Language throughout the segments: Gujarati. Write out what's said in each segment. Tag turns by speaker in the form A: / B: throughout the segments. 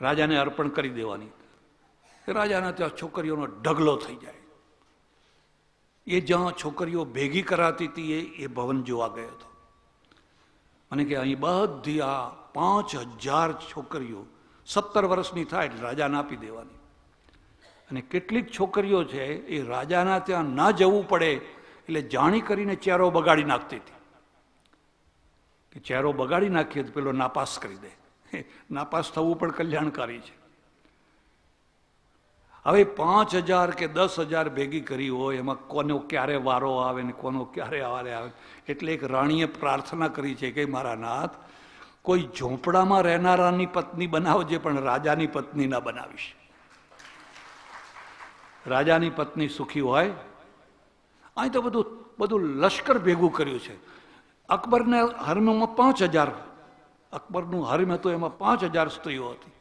A: રાજાને અર્પણ કરી દેવાની. રાજાના ત્યાં છોકરીઓનો ઢગલો થઈ જાય. એ જ્યાં છોકરીઓ ભેગી કરાતી હતી એ એ ભવન જોવા ગયો હતો. અને કે અહીં બધી આ પાંચ હજાર છોકરીઓ સત્તર વર્ષની થાય એટલે રાજાને આપી દેવાની. અને કેટલીક છોકરીઓ છે એ રાજાના ત્યાં ના જવું પડે એટલે જાણી કરીને ચહેરો બગાડી નાખતી હતી. કે ચહેરો બગાડી નાખીએ તો પેલો નાપાસ કરી દે. નાપાસ થવું પણ કલ્યાણકારી છે. હવે પાંચ હજાર કે દસ હજાર ભેગી કરી હોય, એમાં કોનો ક્યારે વારો આવે ને કોનો ક્યારે વારે આવે, એટલે એક રાણીએ પ્રાર્થના કરી છે કે મારા નાથ, કોઈ ઝોંપડામાં રહેનારાની પત્ની બનાવજે પણ રાજાની પત્ની ના બનાવીશ. રાજાની પત્ની સુખી હોય. અહીં તો બધું બધું લશ્કર ભેગું કર્યું છે. અકબરને હરમમાં પાંચ હજાર અકબરનું હરમ હતું, એમાં પાંચ હજાર સ્ત્રીઓ હતી.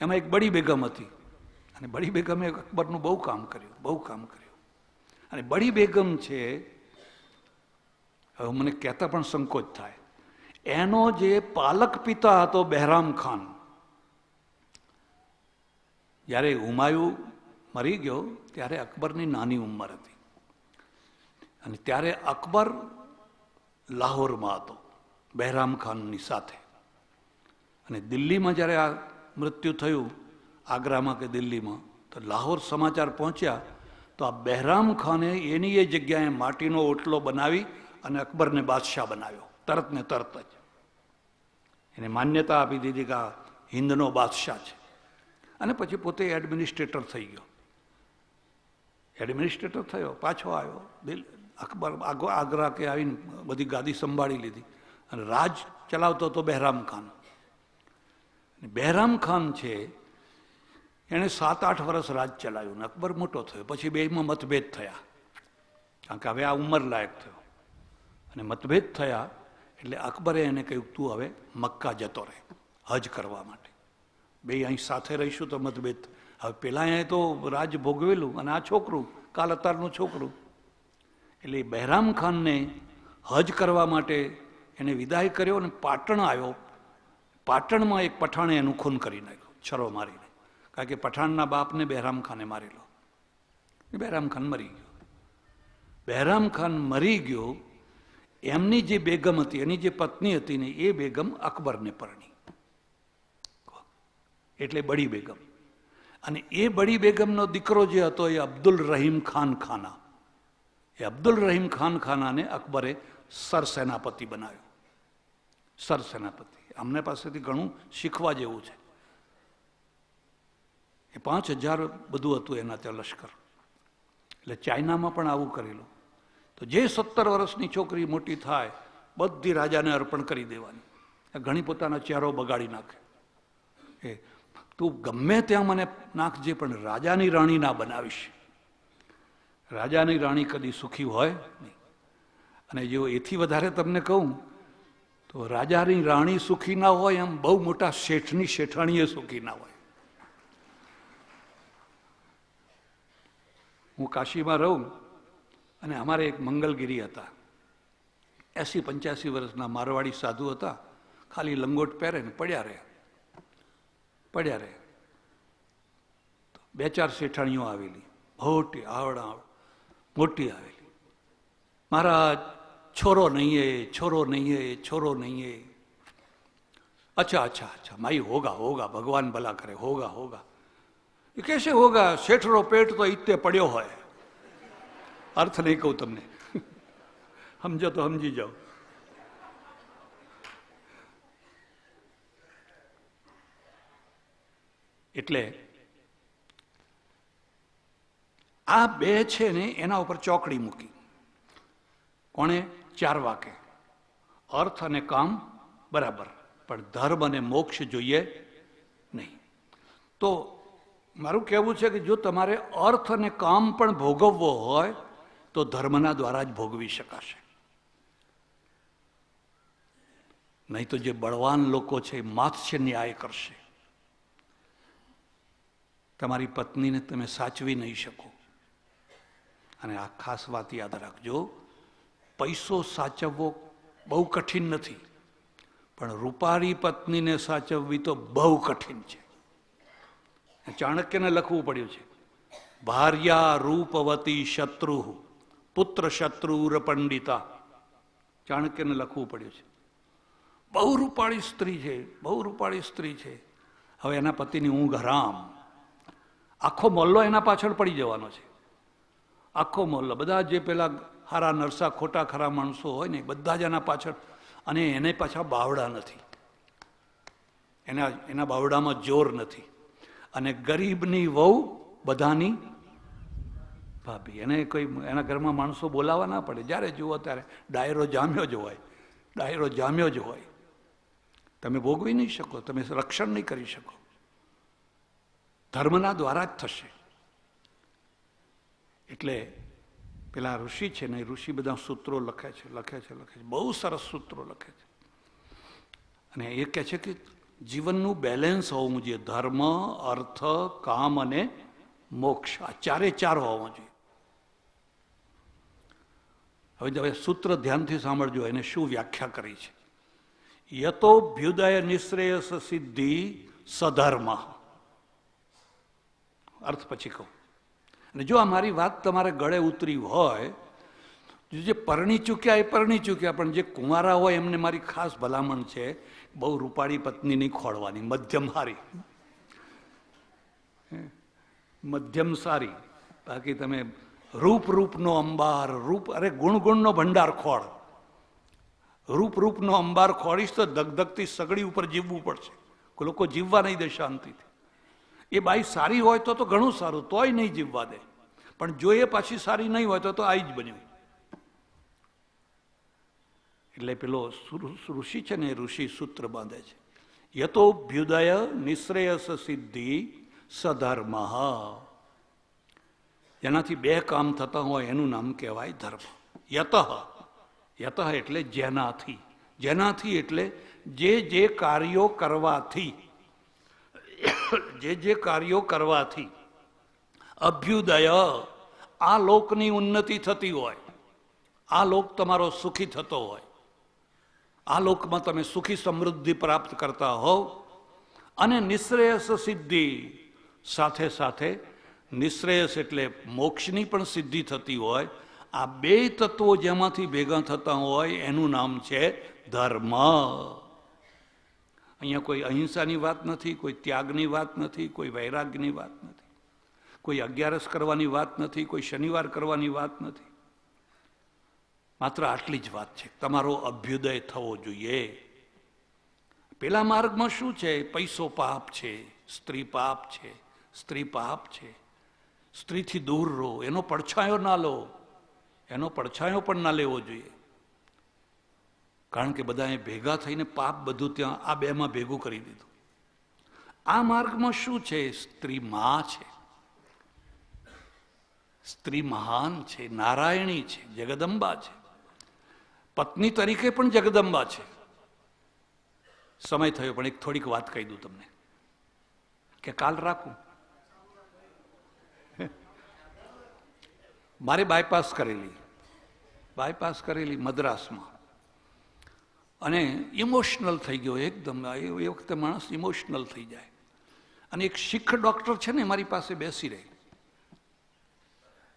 A: એમાં એક બડી બેગમ હતી. અને બડી બેગમે અકબરનું બહુ કામ કર્યું, બહુ કામ કર્યું. અને બડી બેગમ છે, હવે મને કહેતા પણ સંકોચ થાય. એનો જે પાલક પિતા હતો બહેરામ ખાન, જ્યારે હુમાયુ મરી ગયો, ત્યારે અકબરની નાની ઉંમર હતી. અને ત્યારે અકબર લાહોરમાં હતો. બહેરામ ખાનની સાથે. અને દિલ્હીમાં જ્યારે આ મૃત્યુ થયું, આગ્રામાં કે દિલ્હીમાં, તો લાહોર સમાચાર પહોંચ્યા, તો આ બહેરામ ખાને એની એ જગ્યાએ માટીનો ઓટલો બનાવી અને અકબરને બાદશાહ બનાવ્યો, તરત ને તરત જ. એને માન્યતા આપી દીધી કે આ હિન્દનો બાદશાહ છે. અને પછી પોતે એડમિનિસ્ટ્રેટર થઈ ગયો. એડમિનિસ્ટ્રેટર થયો, પાછો આવ્યો, દિલ, અકબર આગો, આગ્રા કે આવીને બધી ગાદી સંભાળી લીધી. અને રાજ ચલાવતો હતો બહેરામ ખાન. બહેરામ ખાન છે, એણે સાત આઠ વર્ષ રાજ ચલાવ્યું અકબર મોટો થયો. પછી બેમાં મતભેદ થયા. કારણ કે હવે આ ઉંમર લાયક થયો. અને મતભેદ થયા એટલે અકબરે એને કહ્યું, તું હવે મક્કા જતો રહે હજ કરવા માટે. બે અહીં સાથે રહીશું તો મતભેદ હવે પહેલાં અહીંયા તો રાજ ભોગવેલું અને આ છોકરું, કાલ અતારનું છોકરું. એટલે બહેરામ ખાનને હજ કરવા માટે એને વિદાય કર્યો અને પાટણ આવ્યો. પાટણમાં એક પઠાણે એનું ખૂન કરી નાખ્યું, છરો મારીને. કારણ કે પઠાણના બાપને બહેરામ ખાને મારેલો બહેરામ ખાન મરી ગયો. બહેરામ ખાન મરી ગયો, એમની જે બેગમ હતી, એની જે પત્ની હતી ને એ બેગમ અકબરને પરણી. એટલે બડી બેગમ. અને એ બડી બેગમનો દીકરો જે હતો એ અબ્દુલ રહીમ ખાન ખાના. એ અબ્દુલ રહીમ ખાન ખાનાને અકબરે સરસેનાપતિ બનાવ્યો. સરસેનાપતિ. અમને પાસેથી ઘણું શીખવા જેવું છે. એ પાંચ હજાર બધું હતું એના ત્યાં લશ્કર. એટલે ચાઇનામાં પણ આવું કરેલું. તો જે સત્તર વર્ષની છોકરી મોટી થાય, બધી રાજાને અર્પણ કરી દેવાની. ઘણી પોતાનો ચહેરો બગાડી નાખે. એ, તું ગમે ત્યાં મને નાખજે, પણ રાજાની રાણી ના બનાવીશ. રાજાની રાણી કદી સુખી હોય નહીં. અને જો એથી વધારે તમને કહું તો રાજાની રાણી સુખી ના હોય એમ બહુ મોટા શેઠની શેઠાણીએ સુખી ના હોય. હું કાશીમાં રહું અને અમારે એક મંગલગીરી હતા. એસી પંચ્યાસી વર્ષના મારવાડી સાધુ હતા. ખાલી લંગોટ પહેરે ને પડ્યા રહે પડ્યા રહે બે ચાર શેઠાણીઓ આવેલી. મોટી આવડા મોટી આવેલી. મહારાજ છોરો નહીં છોરો નહીં છોરો નહીં એ અચ્છા અચ્છા અચ્છા માઈ હોગા હોગા ભગવાન ભલા કરે હોગા હોગા એ કેસે હોગા શેઠરો પેટ તો ઇત્તે પડ્યો હોય અર્થ નહીં કહું તમને સમજો તો સમજી જાઓ એટલે આ બે છે ને એના ઉપર ચોકડી મૂકી. કોણે? ચાર વાકે અર્થ અને કામ બરાબર, પણ ધર્મ અને મોક્ષ જોઈએ નહીં. તો મારું કહેવું છે કે જો તમારે અર્થ અને કામ પણ ભોગવવો હોય, તો ધર્મના દ્વારા જ ભોગવી શકાશે. નહીં તો જે બળવાન લોકો છે, એ માત્સ્ય ન્યાય કરશે. તમારી પત્નીને તમે સાચવી નહીં શકો. અને આ ખાસ વાત યાદ રાખજો. પૈસો સાચવવો બહુ કઠિન નથી. પણ રૂપાળી પત્નીને સાચવવી તો બહુ કઠિન છે. ચાણક્યને લખવું પડ્યું છે. ભાર્યા રૂપવતી શત્રુ પુત્ર શત્રુર પંડિતા. ચાણક્યને લખવું પડ્યું છે. બહુ રૂપાળી સ્ત્રી છે, બહુ રૂપાળી સ્ત્રી છે. હવે એના પતિની ઊંઘ હરામ. આખો મોલ્લો એના પાછળ પડી જવાનો છે. આખો મોલ્લો, બધા જે પેલા હારા નરસા, ખોટા, ખરા માણસો હોય ને, બધા જ એના પાછળ. અને એને પાછા બાવડા નથી. એના એના બાવડામાં જોર નથી. અને ગરીબની વહુ બધાની ભાભી. એને કોઈ, એના ઘરમાં માણસો બોલાવા ના પડે. જ્યારે જુઓ ત્યારે ડાયરો જામ્યો જ હોય. ડાયરો જામ્યો જ હોય. તમે ભોગવી નહીં શકો. તમે રક્ષણ નહીં કરી શકો. ધર્મના દ્વારા જ થશે. એટલે પેલા ઋષિ છે ને ઋષિ બધા સૂત્રો લખે છે લખે છે લખે છે. બહુ સરસ સૂત્રો લખે છે. અને એ કહે છે કે જીવનનું બેલેન્સ હોવું જોઈએ. ધર્મ, અર્થ, કામ અને મોક્ષ આ ચારે ચાર હોવા જોઈએ. હવે હવે સૂત્ર ધ્યાનથી સાંભળજો, એને શું વ્યાખ્યા કરી છે? યતોભ્યુદય નિશ્રેયસ સિદ્ધિ સધર્મ. અર્થ પછી કહું. અને જો આ મારી વાત તમારે ગળે ઉતરી હોય, જે પરણી ચૂક્યા એ પરણી ચૂક્યા, પણ જે કુંવારા હોય એમને મારી ખાસ ભલામણ છે, બહુ રૂપાળી પત્ની નહીં ખોળવાની, મધ્યમ સારી. મધ્યમ સારી. બાકી તમે રૂપ રૂપનો અંબાર, રૂપ, અરે ગુણગુણનો ભંડાર ખોળ. રૂપ રૂપનો અંબાર ખોળીશ તો ધગધગતી સગડી ઉપર જીવવું પડશે. લોકો જીવવા નહીં દે શાંતિથી. એ બાઈ સારી હોય તો તો ઘણું સારું, તોય નહીં જીવવા દે. પણ જો એ પાછી સારી નહીં હોય તો તો આઈ જ બન્યું એટલે પેલો ઋષિ છે ને ઋષિ સૂત્ર બાંધે છે. યતોભ્યુદય નિશ્રેયસ સિદ્ધિ સધર્મ. જેનાથી બે કામ થતા હોય એનું નામ કહેવાય ધર્મ. યત. યત એટલે જેનાથી. જેનાથી એટલે જે જે કાર્યો કરવાથી. જે જે કાર્યો કરવાથી અભ્યુદય, આ લોકની ઉન્નતિ થતી હોય, આ લોક તમારો સુખી થતો હોય, આ લોકમાં તમે સુખી સમૃદ્ધિ પ્રાપ્ત કરતા હોવ અને નિશ્રેયસ સિદ્ધિ સાથે સાથે નિશ્રેયસ એટલે મોક્ષની પણ સિદ્ધિ થતી હોય, આ બે તત્વો જેમાંથી ભેગા થતા હોય, એનું નામ છે ધર્મ. અહીંયા કોઈ અહિંસાની વાત નથી, કોઈ ત્યાગની વાત નથી, કોઈ વૈરાગ્યની વાત નથી. કોઈ અગિયારસ કરવાની વાત નથી, કોઈ શનિવાર કરવાની વાત નથી. માત્ર આટલી જ વાત છે. તમારો અભ્યુદય થવો જોઈએ. પેલા માર્ગમાં શું છે? પૈસો પાપ છે, સ્ત્રી પાપ છે, સ્ત્રી પાપ છે. સ્ત્રીથી દૂર રહો, એનો પડછાયો ના લો. એનો પડછાયો પણ ના લેવો જોઈએ. કારણ કે બધાએ ભેગા થઈને પાપ બધું ત્યાં આ બેમાં ભેગું કરી દીધું. આ માર્ગમાં શું છે? સ્ત્રી મા છે. સ્ત્રી મહાન છે, નારાયણી છે, જગદંબા છે. પત્ની તરીકે પણ જગદંબા છે. સમય થયો, પણ એક થોડીક વાત કહી દઉં તમને. કે કાલ રાખું? મારે બાયપાસ કરેલી. બાયપાસ કરેલી મદ્રાસમાં. અને ઇમોશનલ થઈ ગયો એકદમ. એ વખતે માણસ ઇમોશનલ થઈ જાય. અને એક શીખ ડૉક્ટર છે ને, મારી પાસે બેસી રહે.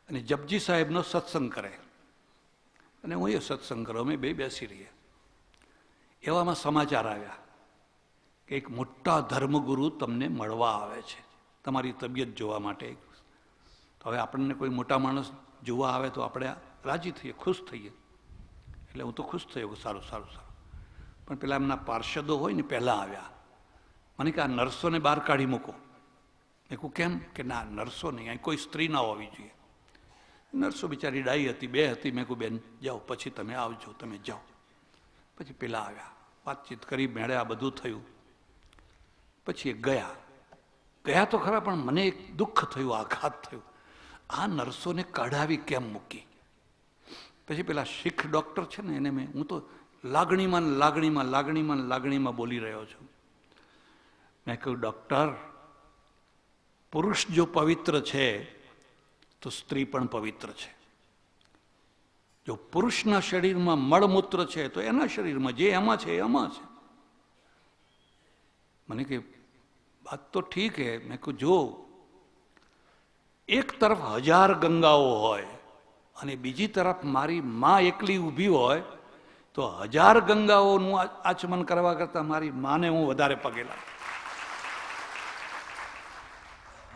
A: અને જપજી સાહેબનો સત્સંગ કરે. અને હું એ સત્સંગ કરો. અમે બે બેસી રહીએ. એવામાં સમાચાર આવ્યા કે એક મોટા ધર્મગુરુ તમને મળવા આવે છે. તમારી તબિયત જોવા માટે. તો હવે આપણને કોઈ મોટા માણસ જોવા આવે તો આપણે રાજી થઈએ, ખુશ થઈએ. એટલે હું તો ખુશ થયો સારું સારું સારું. પણ પેલા એમના પાર્ષદો હોય ને પહેલાં આવ્યા. મને કે આ નર્સોને બહાર કાઢી મૂકો. મેં કહું કેમ? કે ના, નર્સો નહીં, અહીં કોઈ સ્ત્રી ના હોવી જોઈએ. નર્સો બિચારી ડાઈ હતી, બે હતી. મેં કહું બેન, જાઓ, પછી તમે આવજો, તમે જાઓ. પછી પેલા આવ્યા. વાતચીત કરી, મેળ્યા, બધું થયું. પછી ગયા. ગયા તો ખરા, પણ મને એક દુઃખ થયું, આઘાત થયું. આ નર્સોને કઢાવી કેમ મૂકી? પછી પેલા શીખ ડૉક્ટર છે ને, એને મેં, હું તો લાગણીમાં લાગણીમાં લાગણીમાં લાગણીમાં બોલી રહ્યો છું. મેં કહ્યું, ડૉક્ટર, પુરુષ જો પવિત્ર છે, તો સ્ત્રી પણ પવિત્ર છે. જો પુરુષના શરીરમાં મળમૂત્ર છે, તો એના શરીરમાં જે એમાં છે એમાં છે. મને કે વાત તો ઠીક હે. મેં કહું જો એક તરફ હજાર ગંગાઓ હોય અને બીજી તરફ મારી માં એકલી ઊભી હોય તો હજાર ગંગાઓનું આચમન કરવા કરતાં મારી માને હું વધારે પગે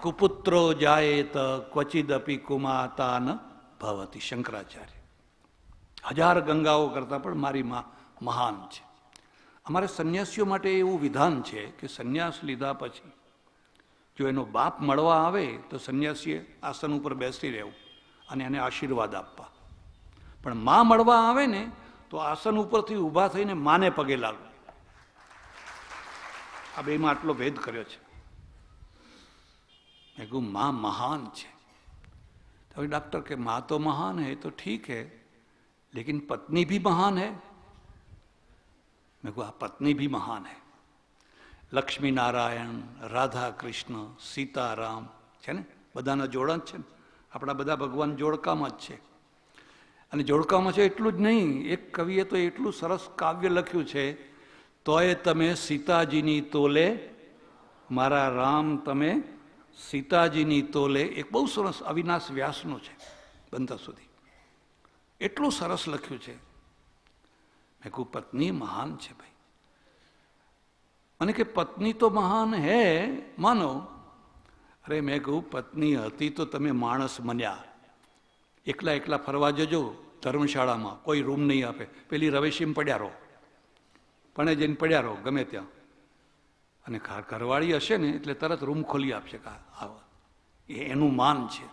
A: કુપુત્રો જાયેત ક્વચિદપી કુમાતા ન ભવતી શંકરાચાર્ય. હજાર ગંગાઓ કરતાં પણ મારી માં મહાન છે. અમારે સંન્યાસીઓ માટે એવું વિધાન છે કે સંન્યાસ લીધા પછી જો એનો બાપ મળવા આવે તો સંન્યાસીએ આસન ઉપર બેસી રહેવું અને એને આશીર્વાદ આપવા. પણ માં મળવા આવે ને તો આસન ઉપરથી ઊભા થઈને માને પગે લાગવું આ બેમાં આટલો ભેદ કર્યો છે મેં કહું માં મહાન છે તો હવે डॉक्टर के माँ तो महान है तो ठीक है लेकिन पत्नी भी महान है મેં કહું આ પત્ની भी महान है લક્ષ્મી નારાયણ રાધા કૃષ્ણ સીતારામ છે ને બધાના જોડાણ જ છે ને આપણા બધા ભગવાન જોડકામાં જ છે અને જોડકામાં છે એટલું જ નહીં, એક કવિએ તો એટલું સરસ કાવ્ય લખ્યું છે, તોય તમે સીતાજીની તોલે, મારા રામ તમે સીતાજીની તોલે. એક બહુ સરસ અવિનાશ વ્યાસનું છે બંધ સુધી. એટલું સરસ લખ્યું છે. મેં કહું પત્ની મહાન છે ભાઈ. મને કે, પત્ની તો મહાન હે. માનો. અરે મેં કહું પત્ની હતી તો તમે માણસ મન્યા એકલા એકલા ફરવા જજો. ધર્મશાળામાં કોઈ રૂમ નહીં આપે. પેલી રવેશીમ પડ્યા રહો. પણ જઈને પડ્યા રહો, ગમે ત્યાં. અને ઘરવાળી હશે ને, એટલે તરત રૂમ ખોલી આપશે આવા. એ એનું માન છે.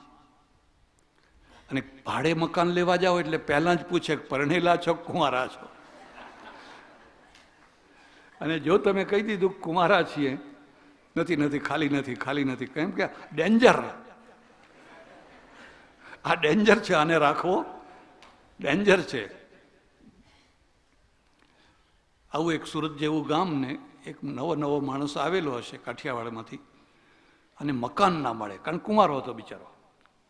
A: અને ભાડે મકાન લેવા જાઓ એટલે પહેલાં જ પૂછે પરણેલા છો કુમારા છો? અને જો તમે કહી દીધું કુમારા છીએ, નથી નથી, ખાલી નથી ખાલી નથી, કેમ કે ડેન્જર. આ ડેન્જર છે, આને રાખવો. ડેન્જર છે. આવું એક સુરત જેવું ગામ ને એક નવો નવો માણસ આવેલો હશે કાઠિયાવાડમાંથી અને મકાન ના મળે. કારણ કુમારો હતો બિચારો.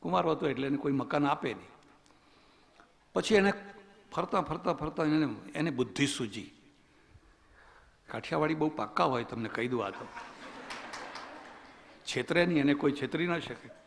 A: કુમારો હતો એટલે એને કોઈ મકાન આપે નહીં. પછી એને ફરતા ફરતા ફરતા એને એને બુદ્ધિ સૂજી. કાઠિયાવાડી બહુ પાક્કા હોય, તમને કહી દઉં આ તો. છેતરે નહીં, એને કોઈ છેતરી ના શકે.